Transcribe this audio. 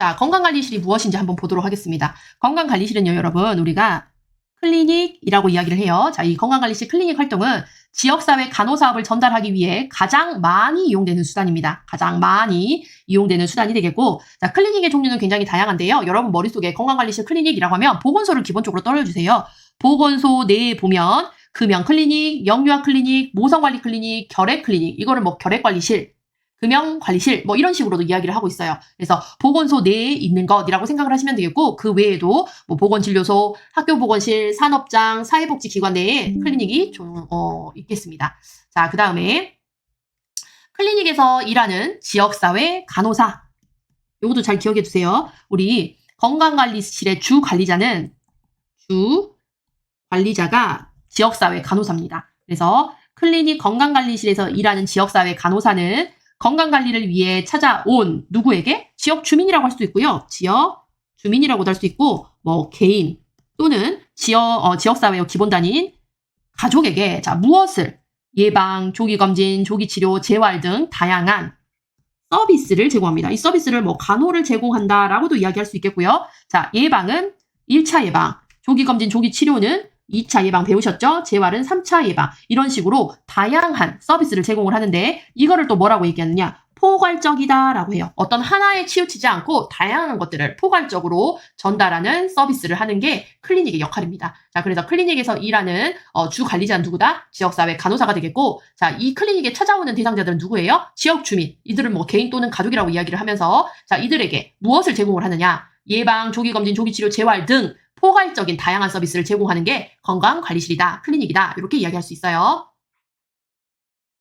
자, 건강관리실이 무엇인지 한번 보도록 하겠습니다. 건강관리실은요, 여러분, 우리가 클리닉이라고 이야기를 해요. 자, 이 건강관리실 클리닉 활동은 지역사회 간호사업을 전달하기 위해 가장 많이 이용되는 수단입니다. 가장 많이 이용되는 수단이 되겠고, 자, 클리닉의 종류는 굉장히 다양한데요. 여러분 머릿속에 건강관리실 클리닉이라고 하면 보건소를 기본적으로 떠올려주세요. 보건소 내에 보면 금연 클리닉, 영유아 클리닉, 모성관리 클리닉, 결핵 클리닉, 이거를 뭐 결핵관리실, 금연관리실, 뭐 이런 식으로도 이야기를 하고 있어요. 그래서 보건소 내에 있는 것이라고 생각을 하시면 되겠고, 그 외에도 뭐 보건진료소, 학교보건실, 산업장, 사회복지기관 내에 클리닉이 좀, 어, 있겠습니다. 자, 그 다음에 클리닉에서 일하는 지역사회 간호사. 요것도 잘 기억해 두세요. 우리 건강관리실의 주 관리자는 주 관리자가 지역사회 간호사입니다. 그래서 클리닉 건강관리실에서 일하는 지역사회 간호사는 건강관리를 위해 찾아온 누구에게? 지역 주민이라고 할 수도 있고요. 지역 주민이라고도 할 수 있고, 뭐, 개인 또는 지역, 어, 지역사회 기본단인 가족에게 자, 무엇을 예방, 조기 검진, 조기 치료, 재활 등 다양한 서비스를 제공합니다. 이 서비스를 뭐 간호를 제공한다라고도 이야기할 수 있겠고요. 자, 예방은 1차 예방, 조기 검진, 조기 치료는 2차 예방 배우셨죠? 재활은 3차 예방. 이런 식으로 다양한 서비스를 제공을 하는데 이거를 또 뭐라고 얘기하느냐? 포괄적이다라고 해요. 어떤 하나에 치우치지 않고 다양한 것들을 포괄적으로 전달하는 서비스를 하는 게 클리닉의 역할입니다. 자, 그래서 클리닉에서 일하는 어, 주 관리자는 누구다? 지역사회 간호사가 되겠고, 자, 이 클리닉에 찾아오는 대상자들은 누구예요? 지역 주민. 이들은 뭐 개인 또는 가족이라고 이야기를 하면서, 자, 이들에게 무엇을 제공을 하느냐? 예방, 조기검진, 조기치료, 재활 등 포괄적인 다양한 서비스를 제공하는 게 건강관리실이다, 클리닉이다, 이렇게 이야기할 수 있어요.